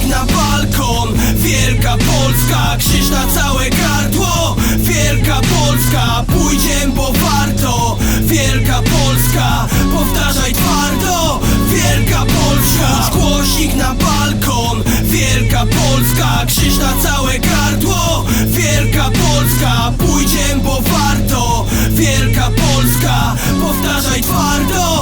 na balkon Wielka Polska, krzyż na całe gardło. Wielka Polska, pójdziem bo warto. Wielka Polska, powtarzaj twardo. Wielka Polska, głośnik na balkon. Wielka Polska, krzyż na całe gardło. Wielka Polska, pójdziem bo warto. Wielka Polska, powtarzaj twardo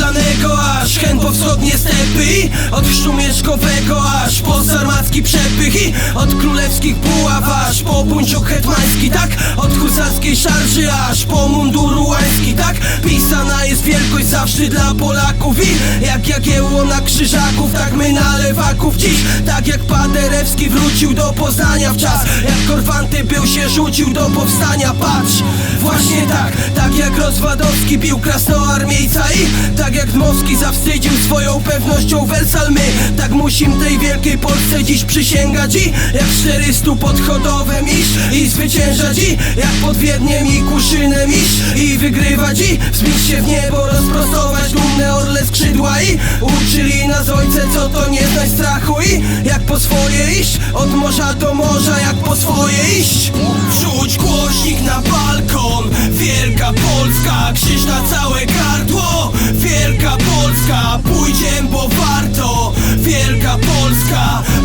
bzu wiślanego aż hen po wschodnie stepy. Od chrztu mieszkowego aż po sarmacki przepych I od królewskich buław aż po buńczuk hetmański Tak, od husarskiej szarży aż po mundur łański Tak, pisana jest wielkość zawsze dla Polaków I jak jagiełło na krzyżaków, tak my na lewaków Dziś, tak jak Paderewski wrócił do Poznania w czas Jak Korfanty był się rzucił do powstania. Patrz, właśnie tak, tak jak Rozwadowski bił krasnoarmiejca I tak jak Dmowski zawstydził swoją pewnością Wersal My, tak musimy tej wielkiej Polsce dziś przysięgać I jak 400 pod Chodowem iść i zwyciężać I jak pod Wiedniem i Kuszynem iść i wygrywać I wzbić się w niebo, rozprostować dumne orle skrzydła I uczyli nas ojce, co to nie znać strachu I jak po swoje iść, od morza do morza, jak po swoje iść? Wrzuć głośnik na balkon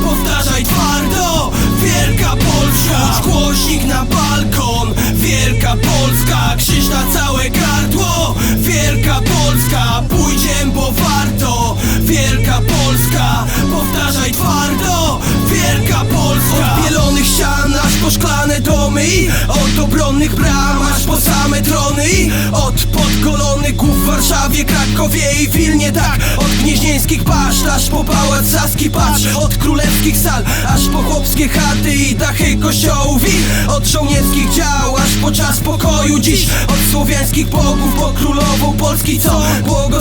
powtarzaj twardo Wielka Polska, powtarzaj twardo Wielka Polska. Od bielonych ścian aż po szklane domy od obronnych bram aż po same trony od podgolonych głów w Warszawie, Krakowie i Wilnie. Tak, od gnieźnieńskich baszt aż po pałac Saski Patrz, od królewskich sal aż po chłopskie chaty i dachy kościołów I od żołnierskich dział aż po czas pokoju. Dziś od słowiańskich bogów po królową Polski. Co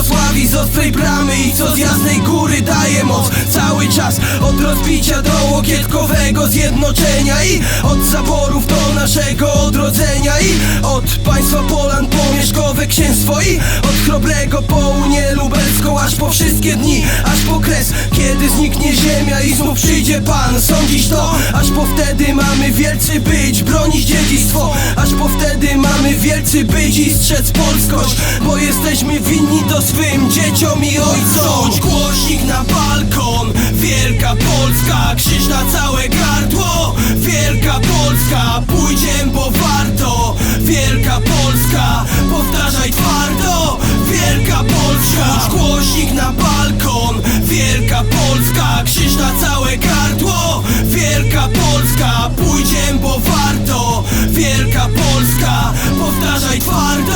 błogosławi z ostrej bramy i co z jasnej góry daje moc. Cały czas od rozbicia do łokietkowego zjednoczenia I od zaborów do naszego odrodzenia I od państwa Polan po Mieszkowe księstwo I od Chrobrego po Unię Lubelską Aż po wszystkie dni, aż po kres Kiedy zniknie ziemia i znów przyjdzie Pan. Sądzisz to, aż po wtedy mamy wielcy być Bronić dziedzictwo, aż po wtedy mamy wielcy być I strzec polskość, bo jesteśmy winni to swym dzieciom i ojcom. Rzuć głośnik na balkon Wielka Polska, krzyż na całe gardło. Wielka Polska, pójdziem bo warto. Wielka Polska, powtarzaj twardo. Wielka Polska, Rzuć głośnik na balkon Wielka Polska, krzyż na całe gardło. Wielka Polska, pójdziem bo warto. Wielka Polska, powtarzaj twardo